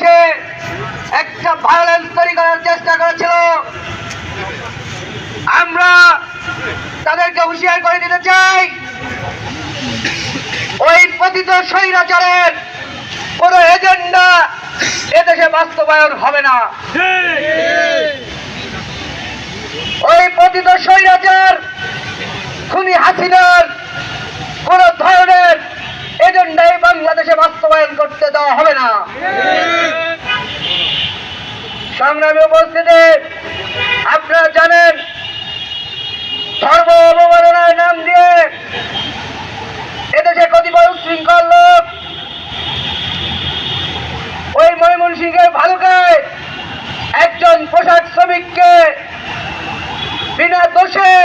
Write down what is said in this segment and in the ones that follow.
দেশে একটা ভায়োলেন্স তৈরি করার চেষ্টা করেছিল। আমরা তাদেরকে হুঁশিয়ার করে দিতে চাই। ওই পতিত স্বৈরাচারের কোন এজেন্ডা এদেশে বাস্তবায়ন হবে না। ওই পতিত বাংলাদেশে বাস্তবায়ন করতে দেওয়া হবে না। সংগ্রামী উপস্থিতি, আপনারা জানেন, ধর্ম অবমাননার নাম দিয়ে এদেশে কতিপয় উশৃঙ্খল লোক ওই ময়মনসিংহের ভালুকায় একজন পোশাক শ্রমিককে বিনা দোষে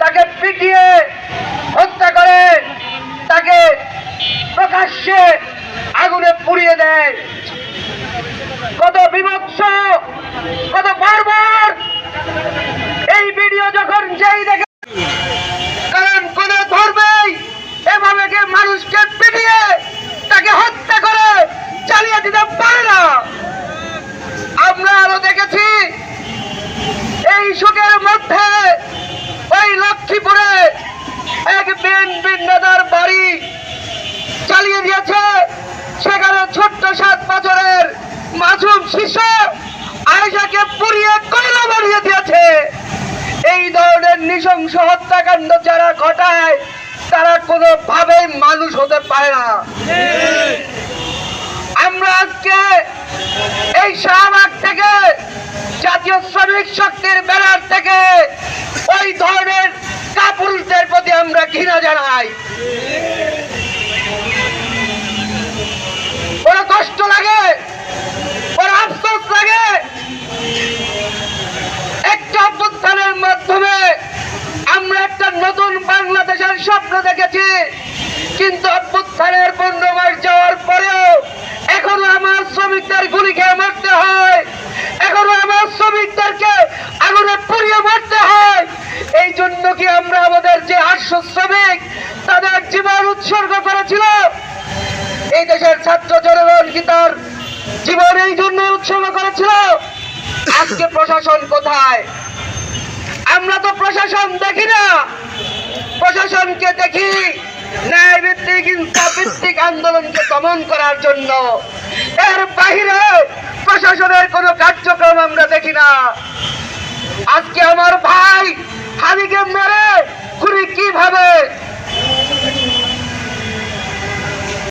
তাকে পিটিয়ে হত্যা করে তাকে প্রকাশ্যে আগুনে পুড়িয়ে দেয় কত বিভৎস, কত বারবার এই ভিডিও যখন যেই দেখে কারণ কোন ধর্মেই এভাবে কে মানুষকে পিটিয়ে তাকে হত্যা করে চালিয়ে দিতে পারে না। আমরা আরও দেখেছি, এই সুখের মধ্যে ওই লক্ষ্মীপুরে এক বিএনপি নেতার বাড়ি চালিয়ে দিয়েছে। শিশু আয়েশাকে পুড়িয়ে কয়লা বানিয়ে দিয়েছে। এই ধরনের নৃশংস হত্যাকাণ্ড যারা ঘটায়, তারা কোনোভাবেই মানুষ হতে পারে না। আমরা আজকে এই শাহবাগ থেকে জাতীয় শ্রমিক শক্তির ব্যানার থেকে ওই ধরনের কাপুরুষদের প্রতি আমরা ঘৃণা জানাই বড় কষ্ট লাগে বড় আফসোস লাগে একটা অভ্যুত্থানের মাধ্যমে আমরা একটা নতুন স্বপ্ন দেখেছি, কিন্তু অভ্যুত্থানের পনেরো মাস যাওয়ার পরেও এখনও আমার শ্রমিকদের গুলি খেয়ে মরতে হয়, এখনও আমার শ্রমিকদেরকে আগুনে পুড়িয়ে মারতে হয়। এই জন্য কি আমরা আমাদের যে আটশো শ্রমিক, তাদের জীবন উৎসর্গ করেছিল এই দেশের ছাত্র জনগণ কি তার জীবন এই জন্য উৎসর্গ করেছিল আজকে প্রশাসন কোথায়? আমরা তো প্রশাসন দেখি না। প্রশাসনকে দেখি ন্যায় ভিত্তিক হিংসা ভিত্তিক আন্দোলনকে দমন করার জন্য। এর বাহিরে প্রশাসনের কোনো কার্যক্রম আমরা দেখি না। আজকে আমার